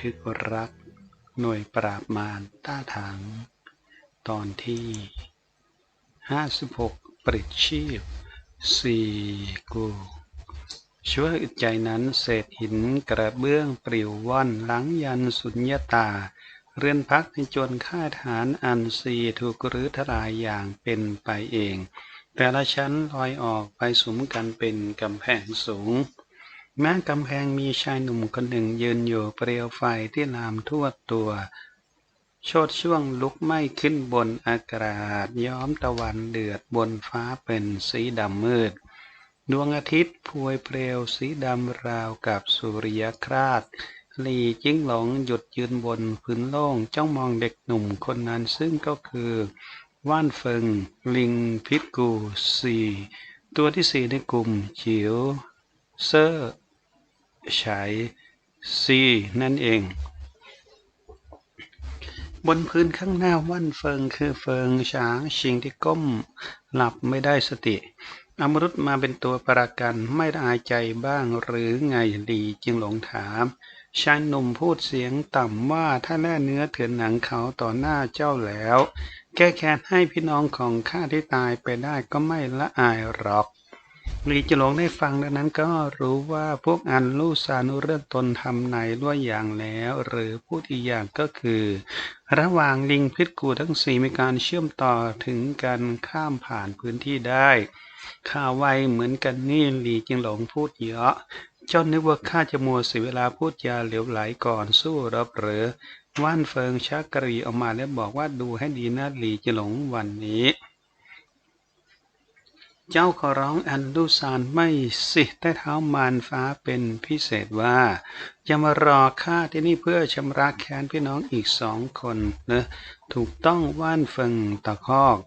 ทึกรัก หน่วยปราบมารต้าถัง ตอนที่ 56 ปริดชีพสี่กูช่วยอึดใจนั้นเศษหินกระเบื้องปลิวว่อนหลังยันสุญญตา เรือนพักในจนค่าฐานอันซีถูกรื้อทลายอย่างเป็นไปเอง แต่ละชั้นลอยออกไปสมกันเป็นกำแพงสูง แม้กำแพงมีชายหนุ่มคนหนึ่งยืนอยู่เปลวไฟที่ลามทั่วตัว โชดช่วงลุกไหม้ขึ้นบนอากาศ ย้อมตะวันเดือดบนฟ้าเป็นสีดำมืด ดวงอาทิตย์พวยเปลวสีดำราวกับสุริยคราชหลีจิ้งหลงหยุดยืนบนพื้นโล่งจ้องมองเด็กหนุ่มคนนั้นซึ่งก็คือ ว่านเฟิง ลิงพิษกูสี่ตัวที่สี่ในกลุ่มจิ๋วเซอร์ ฉายซีนั่นเอง บนพื้นข้างหน้าว่านเฟิงคือเฟิงช้างชิงที่ก้ม หลับไม่ได้สติอมรุตมาเป็นตัวประกันไม่ได้อายใจบ้างหรือไงดีจึงหลงถามชายหนุ่มพูดเสียงต่ำว่าถ้าแล่เนื้อเถือนหนังเขาต่อหน้าเจ้าแล้ว แก้แค้นให้พี่น้องของข้าที่ตายไปได้ก็ไม่ละอายหรอก หลีจะหลงได้ฟังดังนั้นก็รู้ว่าพวกอันลูสานุเรื่องตนทำในด้วยอย่างแล้ว หรือพูดอีกอย่างก็คือ ระหว่างลิงพิษกูทั้งสี่มีการเชื่อมต่อถึงการข้ามผ่านพื้นที่ได้ข้าไวเหมือนกันนี่หลีจึงหลงพูดเยอะจ้านึกว่าข้าจะมัวเสียเวลาพูดยาเหลวไหลก่อนสู้รบหรือว่านเฟิงชักกรีออกมาแล้วบอกว่าดูให้ดีนะหลีจะหลงวันนี้ เจ้าขอร้องอันดูซานไม่สิใต้เท้ามารฟ้าเป็นพิเศษว่าจะมารอข้าที่นี่เพื่อชำระแค้นพี่น้องอีกสองคนเนะถูกต้องว่านเฟิงตะคอก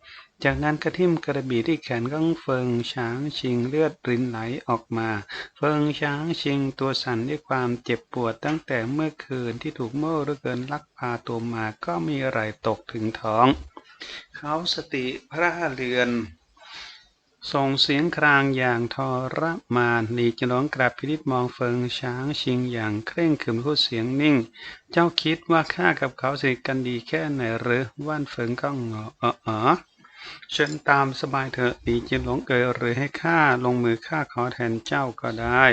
จากนั้นกระทิมกระบี่ที่แขนของเฟิงช้างชิงเลือดรินไหลออกมา เฟิงช้างชิงตัวสั่นด้วยความเจ็บปวดตั้งแต่เมื่อคืนที่ถูกโม่หรือเกินลักพาตัวมาก็มีอะไรตกถึงท้อง เขาสติพระเรือน ส่งเสียงครางอย่างทรมานหลีจะร้องกลับพินิษมองเฟิงช้างชิงอย่างเคร่งขรึมพูดเสียงนิ่ง เจ้าคิดว่าข้ากับเขาสนิทกันดีแค่ไหนหรือว่านเฟิงก็งอเออเออเชิญตามสบายเถอะหลีจะหลงเอ่ยหรือให้ข้าลงมือข้าขอแทนเจ้าก็ได้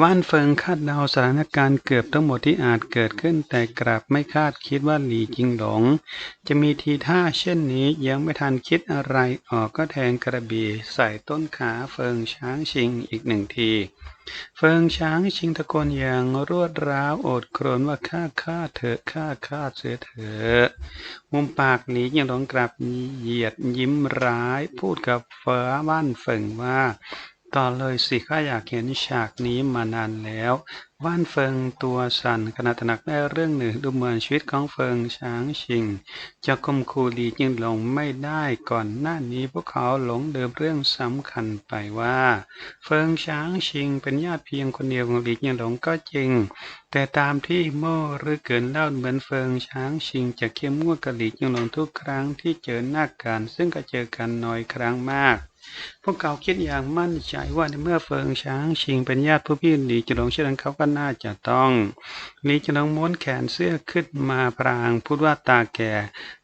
ว่านเฟิงคาดเดาสถานการณ์เกือบทั้งหมดที่อาจเกิดขึ้น แต่กลับไม่คาดคิดว่าหลีจิงหลง จะมีทีท่าเช่นนี้ยังไม่ทันคิดอะไรออกก็แทงกระบี่ใส่ต้นขาเฟิงช้างชิงอีกหนึ่งที เฟิงช้างชิงตะโกนอย่างรวดร้าวโอดครวญว่าข้าข้าเถอะข้าข้าเสียเถอะมุมปากหลียังหลงกลับเหยียดยิ้มร้าย พูดกับเฟ้อว่านเฟิงว่า ต่อเลยสิข้าอยากเห็นฉากนี้มานานแล้ว ว่านเฟิงตัวสั่นขณะตระหนักได้เรื่องหนึ่งดูเหมือนชีวิตของเฟิงช้างชิง จะคมคูลีจึงหลงไม่ได้ก่อนหน้านี้พวกเขาหลงเดิมเรื่องสำคัญไปว่า เฟิงช้างชิงเป็นญาติเพียงคนเดียวของลีจึงหลงก็จริง แต่ตามที่โม่หรือเกินเล่าเหมือนเฟิงช้างชิง จะเข้มงวดกับลีจึงหลงทุกครั้งที่เจอหน้ากัน ซึ่งก็เจอกันน้อยครั้งมาก พวกเขาคิดอย่างมั่นใจว่าในเมื่อเฟิงช้างชิงเป็นญาติผู้พี่หลีจลงเช่นนั้นเขาก็น่าจะต้องหลีจลงม้วนแขนเสื้อขึ้นมาพรางพูดว่าตาแก่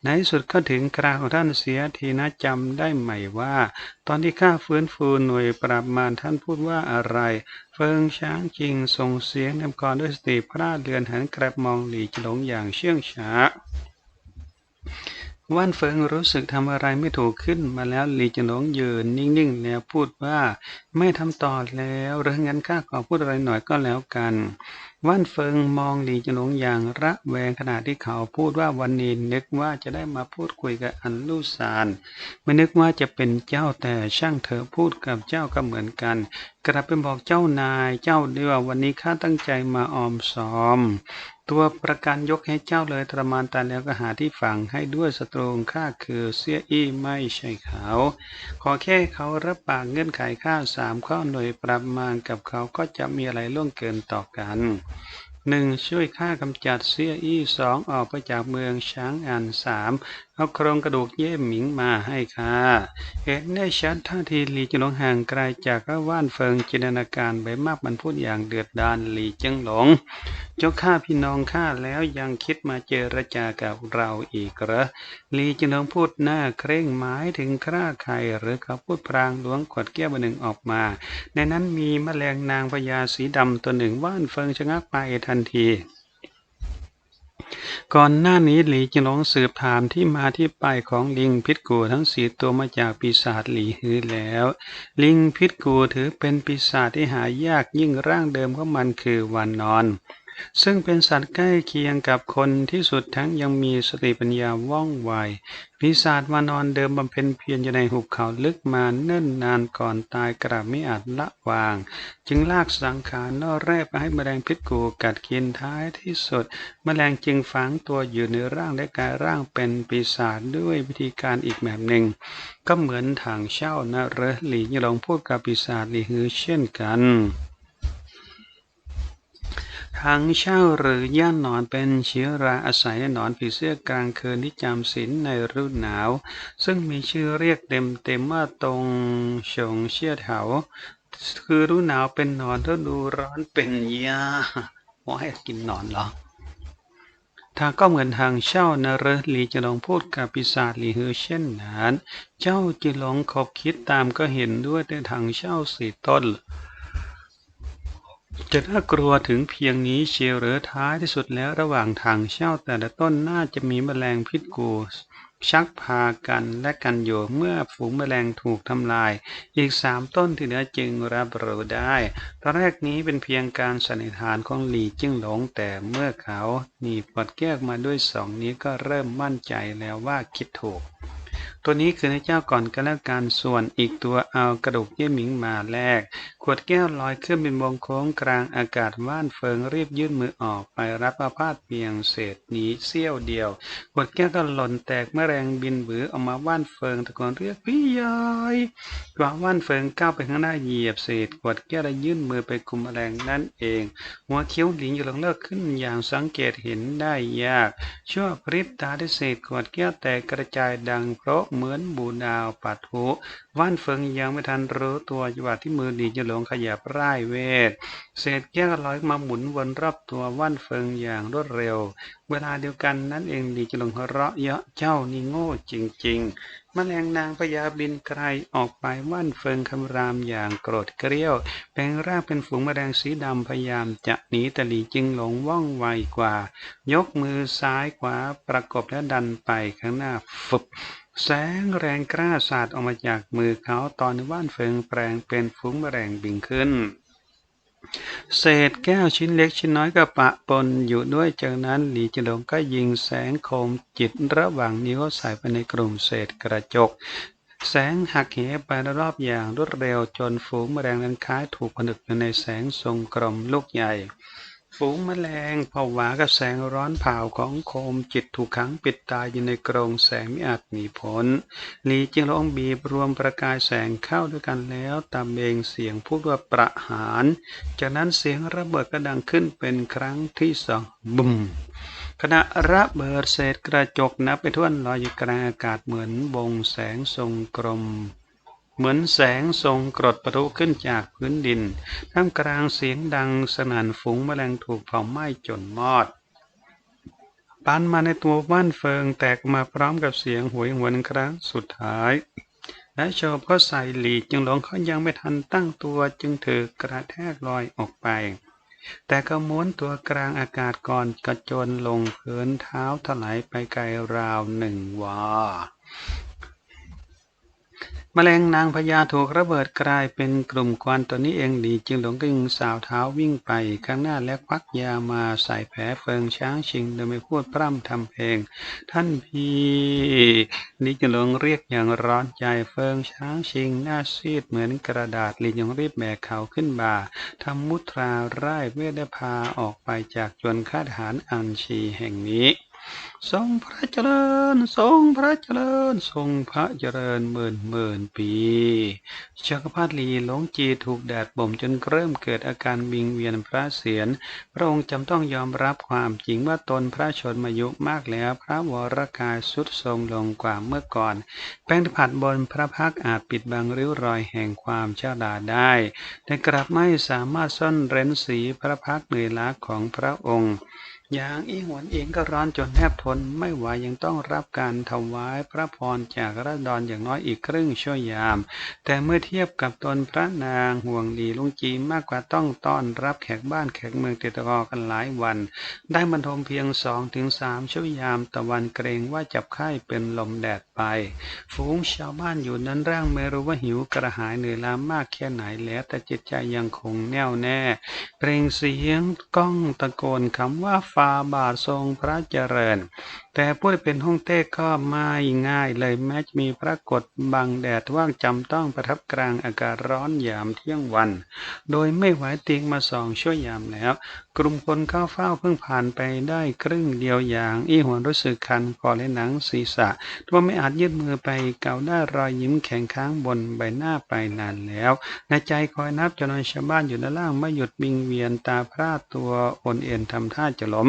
ในที่สุดก็ถึงคราวของท่านเสียทีนะจำได้ไหมว่า ตอนที่ข้าฟื้นฟูหน่วยปราบมารท่านพูดว่าอะไร เฟิงช้างชิงส่งเสียงนำกรด้วยสติพระราชเรือนหันกลับมองหลีจลงอย่างเชื่องช้า ว่านเฟิงรู้สึกทำอะไรไม่ถูกขึ้นมาแล้วหลีจหลงยืนนิ่งๆ แล้วพูดว่าไม่ทำต่อแล้วหรืองั้นข้าขอพูดอะไรหน่อยก็แล้วกันว่านเฟิงมองหลีจหลงอย่างระแวงขณะที่เขาพูดว่าวันนี้นึกว่าจะได้มาพูดคุยกับอันลู่ซานไม่นึกว่าจะเป็นเจ้าแต่ช่างเถอพูดกับเจ้าก็เหมือนกัน กลับไปบอกเจ้านายเจ้าด้วยว่าวันนี้ข้าตั้งใจมาออมซ้อม ตัวประกันยกให้เจ้าเลยทรมานตายแล้วก็หาที่ฝังให้ด้วยสตรงข้าคือเสียอี้ไม่ใช่เขา ขอแค่เขารับปากเงื่อนไขข้าสามข้อหน่วยประมาณกับเขาก็จะมีอะไรล่วงเกินต่อกัน หนึ่งช่วยข้ากำจัดเสียอี้สองออกไปจากเมืองช้างอันสามเอาโครงกระดูกเย่หมิงมาให้ค่ะเห็นได้ชัดท่าทีหลีจิงหลงห่างไกลจากระว่านเฟิงจินตนาการไปมากมันพูดอย่างเดือดดาลหลีจิงหลงเจ้าข้าพี่น้องข้าแล้วยังคิดมาเจรจากับเราอีกเหรอหลีจิงหลงพูดหน้าเคร่งหมายถึงคราใครหรือเขาพูดพรางล้วงขวดแก้วหนึ่งออกมา ในนั้นมีแมลงนางพญาสีดำตัวหนึ่งว่านเฟิงชะงักไปทนที ก่อนหน้านี้หลีจิงหลงสืบถามที่มาที่ไปของลิงพิษกูทั้งสี่ตัวมาจากปีศาจหลีฮือแล้ว ลิงพิษกูถือเป็นปีศาจที่หายากยิ่งร่างเดิมของมันคือวันนอน ซึ่งเป็นสัตว์ใกล้เคียงกับคนที่สุดทั้งยังมีสติปัญญาว่องไวปีศาจวานอนเดิมบำเพ็ญเพียรอยู่ในหุบเขาลึกมาเนิ่นนานก่อนตายกระไม่อาจละวาง จึงลากสังขารนอแรกไปให้แมลงพิษกูกัดกินท้ายที่สุด แมลงจึงฝังตัวอยู่ในร่างและกายร่างเป็นปีศาจด้วยวิธีการอีกแบบหนึ่ง ก็เหมือนทางเช่านะเรหลียลองพูดกับปีศาจลีฮือเช่นกัน ทางเช่าหรือย่านนอนเป็นเชื้อราอาศัยในนอนผีเสื้อกลางคืนที่จำศีลในฤดูหนาว ซึ่งมีชื่อเรียกเต็มเต็มว่าตรงชงเชี่ยเถาคือฤดูหนาวเป็นนอนฤดูร้อนเป็นยาว่าให้กินนอนเหรอทางก็เหมือนทางเช่านรหลีจะลองพูดกับปีศาจลีฮือเช่นนั้น เจ้าจะลองขอบคิดตามก็เห็นด้วยในทางเช่าสี่ต้น จะน่ากลัวถึงเพียงนี้เชียวหรือท้ายที่สุดแล้วระหว่างทางเช่าแต่ละต้นน่าจะมีแมลงพิษกูชักพากันและกันอยู่เมื่อฝูงแมลงถูกทำลาย อีกสามต้นที่เหลือจึงรับรู้ได้ ตอนแรกนี้เป็นเพียงการสันนิษฐานของหลีจิ้งหลง แต่เมื่อเขาหนีบปดแก้วมาด้วยสองนี้ก็เริ่มมั่นใจแล้วว่าคิดถูกตัวนี้คือในเจ้าก่อนกันแล้วกันส่วนอีกตัวเอากระดูกเยี่ยหมิงมาแลกขวดแก้วลอยขึ้นเป็นวงโค้งกลางอากาศว่านเฟิงรีบยื่นมือออกไปรับอาพาธเพียงเศษนี้เสี้ยวเดียวขวดแก้วก็หล่นแตกเมื่อแรงบินบือออกมาว่านเฟิงตะโกนเรียกพี่ยายกว่าว่านเฟิงก้าวไปข้างหน้าเหยียบเศษขวดแก้วและยื่นมือไปคุมแรงนั่นเอง หัวเขียวหลิงอยู่หลังเลิกขึ้นอย่างสังเกตเห็นได้ยาก ชั่วพริบตาได้เศษขวดแก้วแตกกระจายดังเพราะเหมือนบูดาวปัดหุว่านเฟิงยังไม่ทันรู้ตัวจังหวะที่มือดีจะหลงขยับร่ายเวท เศษแก้วลอยมาหมุนวนรอบตัวว่านเฟิงอย่างรวดเร็ว เวลาเดียวกันนั่นเองดีจะหลงเราะเยาะเจ้านี่โง่จริงๆแมลงนางพญาบินไกลออกไปว่านเฟิงคำรามอย่างโกรธเกรี้ยวแปลงร่างเป็นฝูงแมลงสีดำพยายามจะหนีแต่หลีจึงหลงว่องไวกว่า ยกมือซ้ายขวาประกบและดันไปข้างหน้าฟึบ แสงแรงกล้าสาดออกมาจากมือเขาตอนว่านเฟิงแปลงเป็นฟุ้งแมลงบินขึ้น เศษแก้วชิ้นเล็กชิ้นน้อยก็ปะปนอยู่ด้วยจากนั้นหลีจิลงก็ยิงแสงโคมจิตระหว่างนิ้วใส่ไปในกลุ่มเศษกระจก แสงหักเหไปรอบอย่างรวดเร็วจนฝูงแมลงนั้นคล้ายถูกผนึกอยู่ในแสงทรงกลมลูกใหญ่ ฝูงแมลงผวากับแสงร้อนเผาของโคมจิตถูกขังปิดตายอยู่ในกรงแสงไม่อาจหนีพ้นลีจึงลองบีบรวมประกายแสงเข้าด้วยกันแล้วตามเองเสียงพูดว่าประหาร จากนั้นเสียงระเบิดก็ดังขึ้นเป็นครั้งที่สองบุ้มขณะระเบิดเศษกระจกนับไปท่วลอยอยู่กลางอากาศเหมือนวงแสงทรงกลม เหมือนแสงทรงกรดประทุขึ้นจากพื้นดิน ท่ามกลางเสียงดังสนั่นฝูงแมลงถูกเผาไหม้จนมอดปันมาในตัวบ้านเฟิงแตกมาพร้อมกับเสียงหวยหวนครั้งสุดท้าย และโชบก็ใส่หลีจึงหลงเขายังไม่ทันตั้งตัวจึงถือกระแทกลอยออกไป แต่ก็ม้วนตัวกลางอากาศก่อนกระโจนลงพื้นเท้าถลายไปไกลราวหนึ่งวา แมลงนางพญาถูกระเบิดกลายเป็นกลุ่มควันตัวนี้เองดีจึงหลงกึ่งสาวเท้าวิ่งไปข้างหน้าและควักยามาใส่แผลเฟิงช้างชิงโดยไม่พูดพร่ำทำเพลง ท่านพี่นี่จึงหลงเรียกอย่างร้อนใจเฟิงช้างชิง หน้าซีดเหมือนกระดาษลียังรีบแบกเขาขึ้นบ่าทำมุตราไร้เวทพาออกไปจากจวนคาถานอันชีแห่งนี้ ทรงพระเจริญ ทรงพระเจริญ ทรงพระเจริญหมื่นหมื่นปีจักรพรรดิลีหลงจีถูกแดดบ่มจนเริ่มเกิดอาการวิงเวียนพระเศียร พระองค์จำต้องยอมรับความจริงว่าตนพระชนมายุมากแล้ว พระวรกายสุดทรงลงกว่าเมื่อก่อน แป้งผัดบนพระพักอาจปิดบังริ้วรอยแห่งความชาดาได้ แต่กลับไม่สามารถซ่อนเร้นสีพระพักเหนื่อยล้าของพระองค์ อย่างอีหวนเองก็ร้อนจนแทบทนไม่ไหวยังต้องรับการถวายพระพรจากรัดอนอย่างน้อยอีกครึ่งชั่วยาม แต่เมื่อเทียบกับตนพระนางห่วงดีลุงจีมากกว่าต้องต้อนรับแขกบ้านแขกเมืองติดต่อกันหลายวัน ได้บรรทมเพียงสองถึงสามชั่วยามตะวันเกรงว่าจับไข้เป็นลมแดดไป ฝูงชาวบ้านอยู่นั้นร่างไม่รู้ว่าหิวกระหายเหนื่อยล้ามากแค่ไหนแล้วแต่จิตใจยังคงแน่วแน่ เปล่งเสียงก้องตะโกนคำว่าฟาบาททรงพระเจริญแต่ผู้เป็นห้องเต้ก็ไม่ง่ายเลยแม้จะมีพระกฏบังแดดว่างจำต้องประทับกลางอากาศร้อนยามเที่ยงวัน โดยไม่ไหวเติงมาสองชั่วยามแล้ว กลุ่มคนเข้าเฝ้าเพิ่งผ่านไปได้ครึ่งเดียวอย่าง อีหัวรู้สึกคันคอและหนังศีรษะทั่วไม่อาจยืดมือไปเกาได้รอยยิ้มแข็งค้างบนใบหน้าไปนานแล้วในใจคอยนับจนชาวบ้านอยู่ด้านล่างไม่หยุดบิงเวียนตาพร่าตัวโอนเอ็นทำท่าจะล้ม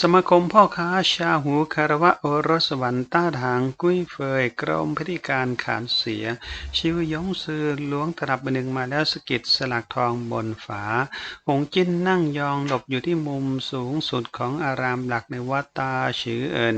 สมาคมพ่อค้าชาหูคารวะโอรสวรรค์ต้าทางกุ้ยเฟยกรมพิธีการขานเสีย ชิวยงซือล้วงตรับหนึ่งมาแล้วสกิดสลักทองบนฝา หงจิ้นนั่งยองหลบอยู่ที่มุมสูงสุดของอารามหลักในวัดตาชือเอิน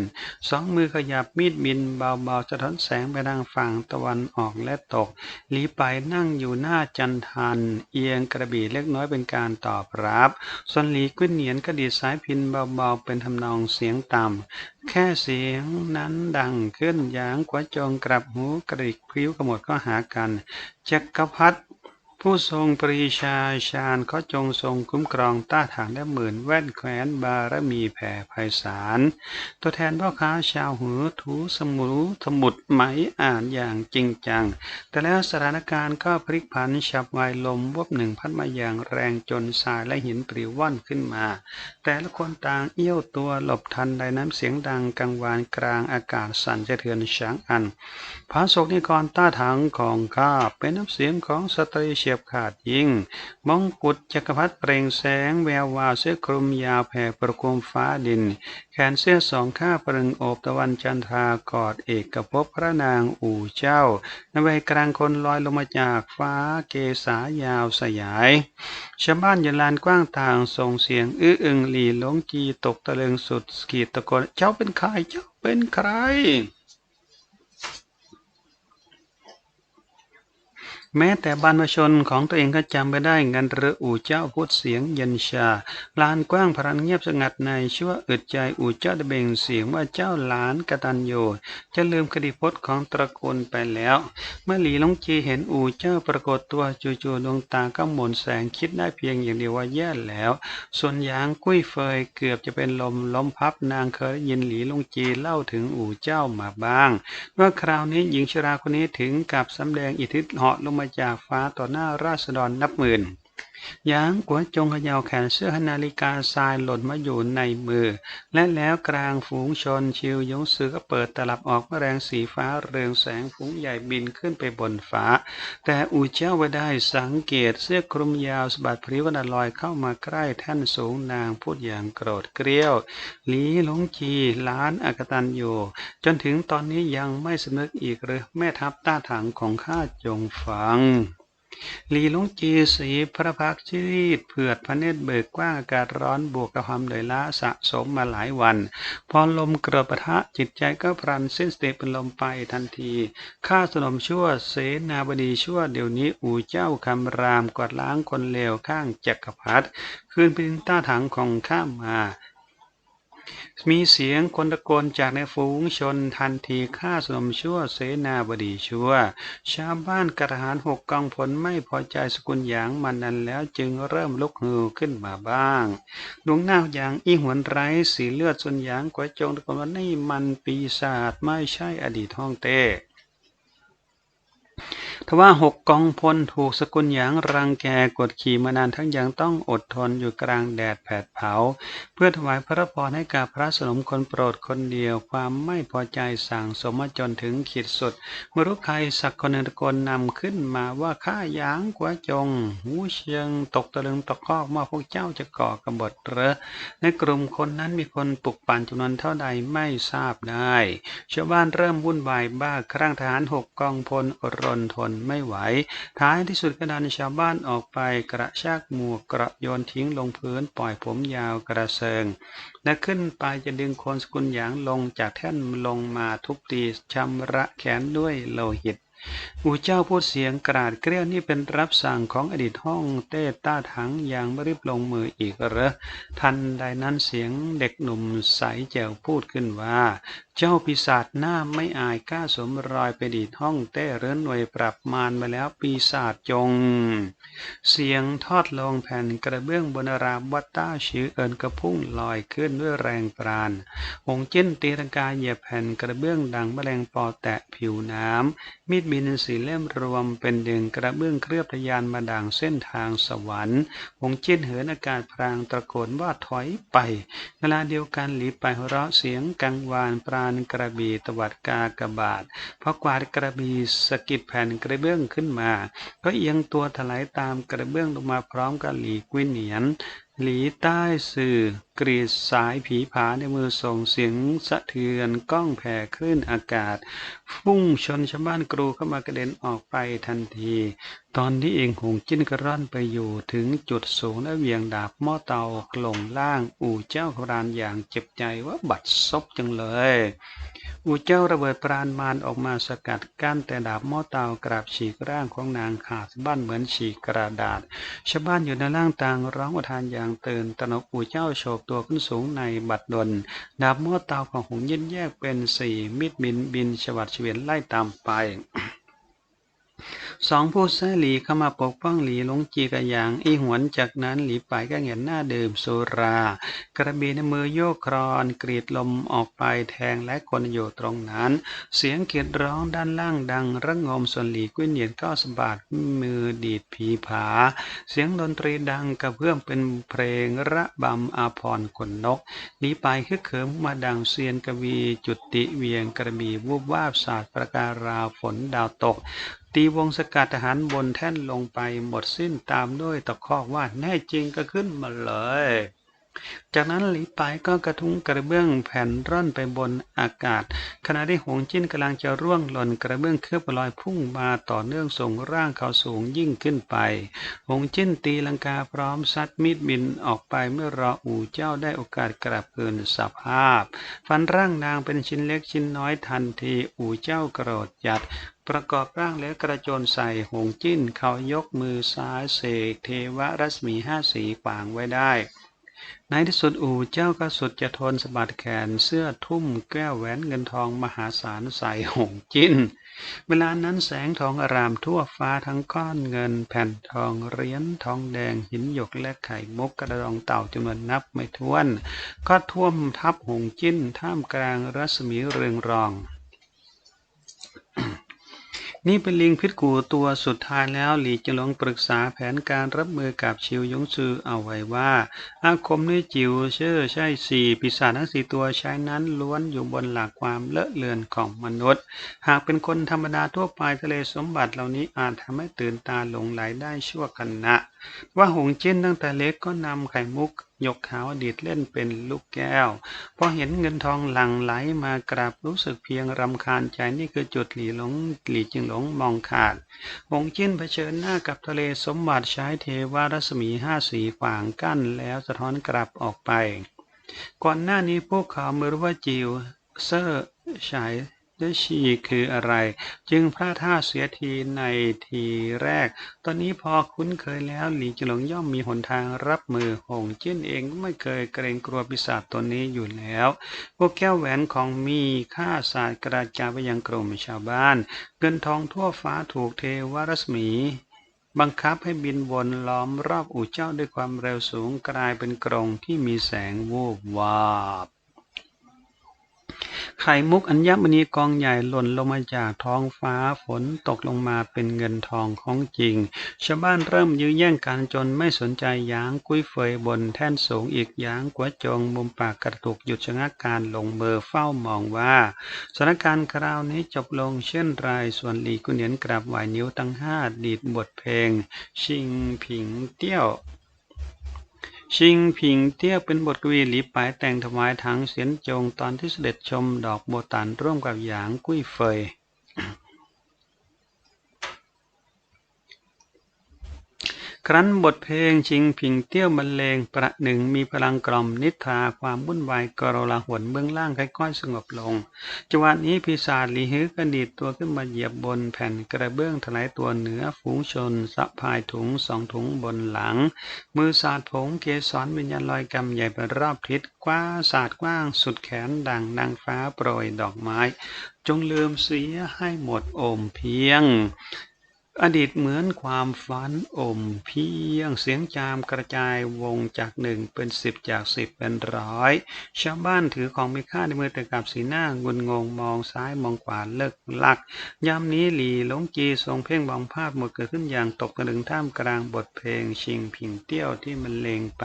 สองมือขยับมีดบินเบาๆสะท้อนแสงไปทางฝั่งตะวันออกและตกลีไปนั่งอยู่หน้าจันทัน เอียงกระบี่เล็กน้อยเป็นการตอบรับส่วนหลีกุ้นเหนียนก็ดีดสายพินเบาๆเป็นทำนองเสียงต่ำ แค่เสียงนั้นดังขึ้นอย่างกว่าจงกลับหูกระดิกพิ้วขมวดก็หากัน จักรพัฒผู้ทรงปรีชาชาญเขาจงทรงคุ้มครองต้าทางและหมื่นแว่นแคว้นบารมีแผ่ไพศาล ตัวแทนพ่อค้าชาวหือถูสมุรสมุดไหมอ่านอย่างจริงจัง แต่แล้วสถานการณ์ก็พลิกผันฉับไวลมวบหนึ่งพัดมาอย่างแรงจนทรายและหินปลิวว่อนขึ้นมา แต่ละคนต่างเอี้ยวตัวหลบทันใดน้ำเสียงดังกังวานกลางอากาศสั่นสะเทือนช้างอันพระศกนิกรต้าทางของข้าเป็นน้ำเสียงของสตรีเฉียบขาดยิ่งมงกุฎจักรพรรดิเปล่งแสงแวววาวเสื้อคลุมยาวแผ่ประโคมฟ้าดิน แขนเสื้อสองข้าปรึงโอบตะวันจันทรากอดเอกกภพพระนางอู่เจ้าในวัยกลางคนลอยลงมาจากฟ้าเกษายาวสยายชาวบ้านยันลานกว้างทางส่งเสียงอื้ออึงลีหลงจีตกตะลึงสุดขีดตะโกนเจ้าเป็นใครเจ้าเป็นใคร แม้แต่บรรพชนของตัวเองก็จำไม่ได้งันเรืออู่เจ้าพูดเสียงเย็นชา ลานกว้างพรันเงียบสงัดในชั่วอึดใจอู่เจ้าได้เบ่งเสียงว่าเจ้าหลานกตัญญูจะลืมคดีพจน์ของตระกูลไปแล้ว เมื่อหลีลงจีเห็นอู่เจ้าปรากฏตัวจู่ๆดวงตาก็หมุนแสงคิดได้เพียงอย่างเดียวว่าแย่แล้ว ส่วนยางกุ้ยเฟยเกือบจะเป็นลมล้มพับนางเคยยินหลีลงจีเล่าถึงอู่เจ้ามาบ้างเมื่อคราวนี้หญิงชราคนนี้ถึงกับสำแดงอิทธิฤทธิ์เหาะลงมาจากฟ้าต่อหน้าราษฎรนับหมื่น ยางกัวจงเขยาแขนเสื้อนาฬิกาทรายหล่นมาอยู่ในมือ และแล้วกลางฝูงชนชิวยงสือก็เปิดตลับออกแรงสีฟ้าเรืองแสงฝูงใหญ่บินขึ้นไปบนฟ้า แต่อูเจ้าไว้ได้สังเกตเสื้อคลุมยาวสบัดพริ้วนาลอยเข้ามาใกล้แท่นสูงนางพูดอย่างโกรธเกรี้ยวหลีหลงจีล้านอากตันอยู่ จนถึงตอนนี้ยังไม่สำนึกอีกหรือแม่ทัพต้าถังของข้าจงฟัง หลีลุงจีสีพระพักชีรีดเผือดพระเนตรเบิกกว้างอากาศร้อนบวกกับความเดือยล้าสะสมมาหลายวัน พอลมกระปะทะจิตใจก็พรันเส้นสติเป็นลมไปทันที ข้าสนมชั่วเสนาบดีชั่วเดี๋ยวนี้อู่เจ้าคำรามกวาดล้างคนเลวข้างจักรพรรดิคืนเป็นต้าถังของข้ามา มีเสียงคนตะโกนจากในฝูงชนทันทีฆ่าสนมชั่วเสนาบดีชั่ว ชาวบ้านกระหารหกกองผลไม่พอใจสกุลหยางมันนั้นแล้วจึงเริ่มลุกฮือขึ้นมาบ้าง ดวงหน้าอย่างอีหวนไร้สีเลือดส่วนหยางกว่าจงตะโกนว่านี่มันปีศาจไม่ใช่อดีตห้องเต้ ทว่าหกกองพลถูกสกุลหยางรังแกกดขี่มานานทั้งยังต้องอดทนอยู่กลางแดดแผดเผา เพื่อถวายพระพรให้กับพระสนมคนโปรดคนเดียว ความไม่พอใจสั่งสมจนถึงขีดสุดเมื่อรู้ใครสักคนหนึ่งตะโกนนำขึ้นมาว่าข้าหยางกว่าจง หูเชียงตกตะลึงตะคอกว่าพวกเจ้าจะก่อกบฏเหรอในกลุ่มคนนั้นมีคนปลุกปั่นจำนวนเท่าใดไม่ทราบได้ชาวบ้านเริ่มวุ่นวายบ้าครั้งทหารหกกองพลอดรนทนไม่ไหว ท้ายที่สุดก็ดันชาวบ้านออกไปกระชากหมวกกระโยนทิ้งลงพื้นปล่อยผมยาวกระเซิงและขึ้นไปจะดึงคนสกุลหยางลงจากแท่นลงมาทุบตีชำระแขนด้วยโลหิต อูเจ้าพูดเสียงกราดเกลี้ยวนี่เป็นรับสั่งของอดีตห้องเต้ต้าถังอย่างไม่รีบลงมืออีกเหรอ ทันใดนั้นเสียงเด็กหนุ่มใสแจ๋วพูดขึ้นว่า เจ้าปีศาจหน้าไม่อายกล้าสวมรอยไปดีดห้องเต้เรือนหน่วยปรับมารมาแล้วปีศาจจง เสียงทอดลงแผ่นกระเบื้องบนรามวัตต้าชื่อเอินกระพุ่งลอยขึ้นด้วยแรงปราณหงจิ้นตีรังกาเหยียบแผ่นกระเบื้องดังแมลงปอแตะผิวน้ำมีดบินสีเล่มรวมเป็นดึงกระเบื้องเคลือบทยานมาดังเส้นทางสวรรค์หงจิ้นเหินอากาศพรางตะโกนว่าถอยไป เวลาเดียวกันหลีไปหัวเราะเสียงกังวานปราณกระบี่ตวัดกากระบาทพอกวาดกระบี่สะกิดแผ่นกระเบื้องขึ้นมา ก็เอียงตัวถลายตามกระเบื้องลงมาพร้อมกับหลีกวินเหนียน หลีใต้สื่อกรีดสายผีผาในมือส่งเสียงสะเทือนก้องแผ่คลื่นอากาศฟุ้งชนชาวบ้านกรูเข้ามากระเด็นออกไปทันที ตอนนี้เองหงจิ้นกระร่อนไปอยู่ถึงจุดสูงและเวียงดาบหม้อเตากลงล่าง อู่เจ้าครานอย่างเจ็บใจว่าบัดซบจังเลย อู่เจ้าระเบิดปราณมารออกมาสกัดกั้นแต่ดาบหม้อเตากราบฉีกร่างของนางขาดบ้านเหมือนฉีกกระดาษชาวบ้านอยู่ในล่างต่างร้องอุทานอย่างตื่นตระหนกอู่เจ้าโฉบตัวขึ้นสูงในบัดดลดาบหม้อเตาของหงยินแยกเป็นสี่มิดบินบินฉวัดเฉวียนไล่ตามไป สองผู้แซ่หลีเข้ามาปกป้องหลีหลงจีกะยางอีหวนจากนั้นหลีไปก็เหงียนหน้าดื่มสุรา กระบีในมือโยกครอนกรีดลมออกไปแทงและคนอยู่ตรงนั้น เสียงเกียดร้องด้านล่างดังระงมส่วนหลีกุ้นเหยียนก็สะบัดมือดีดผีผา เสียงดนตรีดังกระเพื่อมเป็นเพลงระบำอาพรขนนกหลีไปคือเขิมมาดังเซียนกวีจุติเวียงกระบีวูบวาบศาสตร์ประการาวฝนดาวตก ตีวงสกัดทหารบนแท่นลงไปหมดสิ้นตามด้วยตะคอกว่าแน่จริงก็ขึ้นมาเลย จากนั้นหลีไปก็กระทุ้งกระเบื้องแผ่นร่อนไปบนอากาศ ขณะที่หงจิ้นกำลังจะร่วงหล่นกระเบื้องเคลือบลอยพุ่งมาต่อเนื่องส่งร่างเขาสูงยิ่งขึ้นไป หงจิ้นตีลังกาพร้อมซัดมีดบินออกไปเมื่อรออู่เจ้าได้โอกาสกลับคืนสภาพ ฟันร่างนางเป็นชิ้นเล็กชิ้นน้อยทันทีอู่เจ้าโกรธจัด ประกอบร่างแล้วกระโจนใส่หงจิ้น เขายกมือซ้ายเสกเทวรัศมีห้าสีขวางไว้ได้ ในที่สุดอู่เจ้าก็สุดจะทนสะบัดแขนเสื้อทุ่มแก้วแหวนเงินทองมหาศาลใส่หงจิ้น เวลานั้นแสงทองอารามทั่วฟ้าทั้งก้อนเงิน แผ่นทองเหรียญทองแดงหินหยกและไข่มุกกระดองเต่าจำนวนนับไม่ถ้วน ก็ท่วมทับหงจิ้นท่ามกลางรัศมีเรืองรอง นี่เป็นลิงพิษกูตัวสุดท้ายแล้วหลีจึงลองปรึกษาแผนการรับมือกับชิวยงซือเอาไว้ว่า อาคมนี่จิวเชื่อใช่สี่ปีศาจทั้งสี่ตัวใช้นั้นล้วนอยู่บนหลักความเลอะเลือนของมนุษย์ หากเป็นคนธรรมดาทั่วไปทะเลสมบัติเหล่านี้อาจทำให้ตื่นตาหลงไหลได้ชั่วขณะ ว่าหงจิ้นตั้งแต่เล็กก็นำไข่มุกยกขาวอดีตเล่นเป็นลูกแก้ว พอเห็นเงินทองหลั่งไหลมากราบรู้สึกเพียงรำคาญใจนี่คือจุดหลีหลงหลีจึงหลงมองขาด หงจิ้นเผชิญหน้ากับทะเลสมบัติใช้เทวารัศมีห้าสีขวางกั้นแล้วสะท้อนกลับออกไป ก่อนหน้านี้พวกเขาไม่รู้ว่าจิวเซอร์ฉาย และชีคืออะไร จึงพลาดท่าเสียทีในทีแรก ตอนนี้พอคุ้นเคยแล้วหลีจหลงย่อมมีหนทางรับมือหงจิ้นเองก็ไม่เคยเกรงกลัวปีศาจตัวนี้อยู่แล้วพวกแก้วแหวนของมีค่าศาสตร์กระจายไปยังกลุ่มชาวบ้าน เงินทองทั่วฟ้าถูกเทวรัศมีบังคับให้บินวนล้อมรอบอู่เจ้าด้วยความเร็วสูงกลายเป็นกรงที่มีแสงวูบวาบ ไข่มุกอัญมณีกองใหญ่หล่นลงมาจากท้องฟ้า ฝนตกลงมาเป็นเงินทองของจริง ชาวบ้านเริ่มยื้อแย่งกันจนไม่สนใจยางกุ้ยเฟยบนแท่นสูงอีกยางกัวจงมุมปากกระตุกหยุดชะงักการลงเบอร์เฝ้ามองว่าสถานการณ์คราวนี้จบลงเช่นไรส่วนหลีกุเนียนกราบไหวนิ้วตั้งห้าดีดบทเพลง ชิงผิงเตี้ยว ชิงผิงเตี้ยเป็นบทกวีหลีปายแต่งถวายถังเสียนจงตอนที่เสด็จชมดอกโบตันร่วมกับหยางกุ้ยเฟย ครั้นบทเพลงชิงพิงเตี้ยวบรรเลงประหนึ่งมีพลังกล่อมนิทราความวุ่นวายกรลาหวนเบื้องล่างค่อยๆสงบลงจังหวะนี้พิศาจลีฮึกระดิดตัวขึ้นมาเหยียบบนแผ่นกระเบื้องถลายตัวเหนือฝูงชนสะพายถุงสองถุงบนหลัง มือสาดผงเกสรวิญญาณลอยกำใหญ่เป็นรอบทิศกว้าสาดกว้างสุดแขนดังนางฟ้าโปรยดอกไม้ จงลืมเสียให้หมดโอมเพียง อดีตเหมือนความฝันอมเพียงเสียงจามกระจายวงจากหนึ่งเป็นสิบจากสิบเป็นร้อยชาวบ้านถือของมีค่าในมือแต่กับสีหน้างุนงงมองซ้ายมองขวาเลิกลักยามนี้หลีหลงจีทรงเพ่งบองภาพหมดเกิดขึ้นอย่างตกกระดึงท่ามกลางบทเพลงชิงพิงเตี้ยวที่มันเลงไป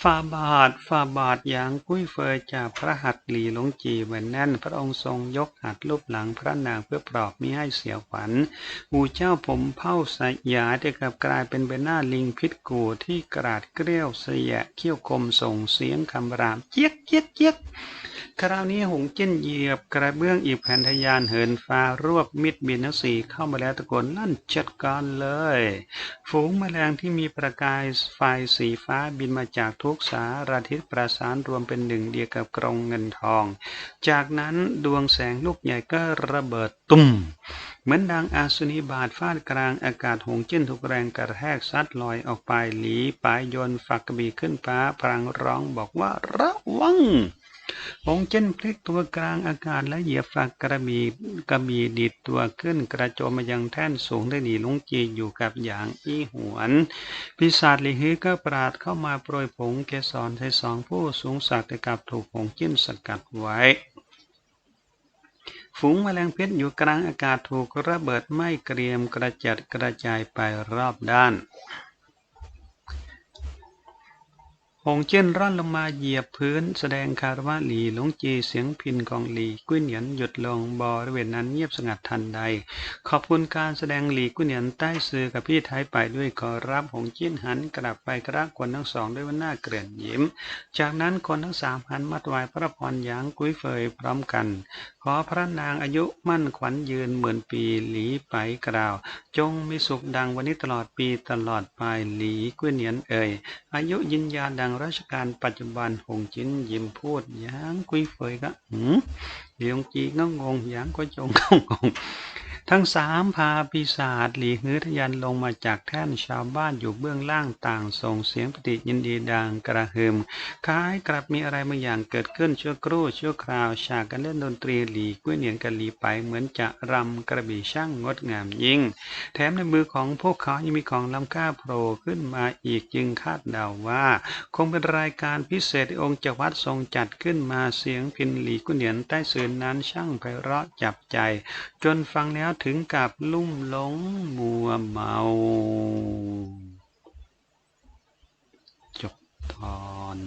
ฟาบาทฟาบาทอย่างกุ้ยเฟยจากพระหัตถ์หลีหลงจีเหมือนแน่น พระองค์ทรงยกหัดรูบหลังพระนางเพื่อปลอบมิให้เสียขวัญหูเจ้าผมเผ้าสยาได้กับกลายเป็นใบหน้าลิงพิษกูที่กราดเกลี้ยวเสียเขี้ยวคมส่งเสียงคำรามเจี๊ยกเจี๊ยกเจี๊ยก คราวนี้หงเจิ้นเหยียบกระเบื้องอีกแผ่นทยานเหินฟ้ารวบมิดบินทั้งสี่เข้ามาแล้วตะโกนลั่นจัดการเลย ฝูงแมลงที่มีประกายไฟสีฟ้าบินมาจากทุกสารทิศประสานรวมเป็นหนึ่งเดียวกับกรงเงินทอง จากนั้นดวงแสงลูกใหญ่ก็ระเบิดตุ้มเหมือนดังอาสุนิบาทฟาดกลางอากาศหงจิ้นทุกแรงกระแทกซัดลอยออกไปหลีปลายยนฝักกระบี่ขึ้นฟ้าพลังร้องบอกว่าระวัง องเจนพลิกตัวกลางอากาศและเหยียบฝักกระบีกระบีดิดตัวขึ้นกระโจมมายังแท่นสูงได้หนีลุงจีอยู่กับอย่างอีหวนพิศาจลิฮือก็ปราดเข้ามาโปรยผงเกสรใส่สองผู้สูงสักแต่กับถูกผงจิ้นสกัดไว้ฝูงแมลงเพชรอยู่กลางอากาศถูกระเบิดไหม้เกรียมกระจัดกระจายไปรอบด้าน หงเจิ้นร่อนลงมาเหยียบพื้น แสดงคารวะหลีหลงจีเสียงพินของหลีกุ้ยเหนียนหยุดลงบริเวณนั้นเงียบสงัดทันใด ขอบคุณการแสดงหลีกุ้ยเหนียนใต้ซื้อกับพี่ไทยไปด้วยขอรับหงจิ้นหันกลับไปกระคนทั้งสองด้วยว่าหน้าเกลื่อนยิ้ม จากนั้นคนทั้งสามหันมาถวายพระพรยางกุ้ยเฟยพร้อมกัน ขอพระนางอายุมั่นขวัญยืนหมื่นปีหลีไปกล่าว จงมีสุขดังวันนี้ตลอดปีตลอดไปหลีกุ้ยเหนียนเอ่ยอายุยินยาดังราชการปัจจุบันหงจินยิ้มพูดยางกุ้ยเฟยก็หืมเดี๋ยวจีงงงยางก็จงงงง ทั้งสามพาปีศาจหลีหือทยันลงมาจากแท่นชาวบ้านอยู่เบื้องล่างต่างส่งเสียงปฏิยินดีดังกระหึมคล้ายกลับมีอะไรบางอย่างเกิดขึ้นชั่วครู่ชั่วคราวฉากการเล่นดนตรีหลีกุ้ยเหนียนกันหลีไปเหมือนจะรำกระบี่ช่างงดงามยิ่ง แถมในมือของพวกเขายังมีของล้ำค่าโผล่ขึ้นมาอีกจึงคาดเดาว่า คงเป็นรายการพิเศษองค์จักรวัดทรงจัดขึ้นมาเสียงพินหลีกุ้ยเหนียนใต้สื่อนั้นช่างไพเราะจับใจ จนฟังแล้วถึงกับลุ่มหลงมัวเมาจบตอน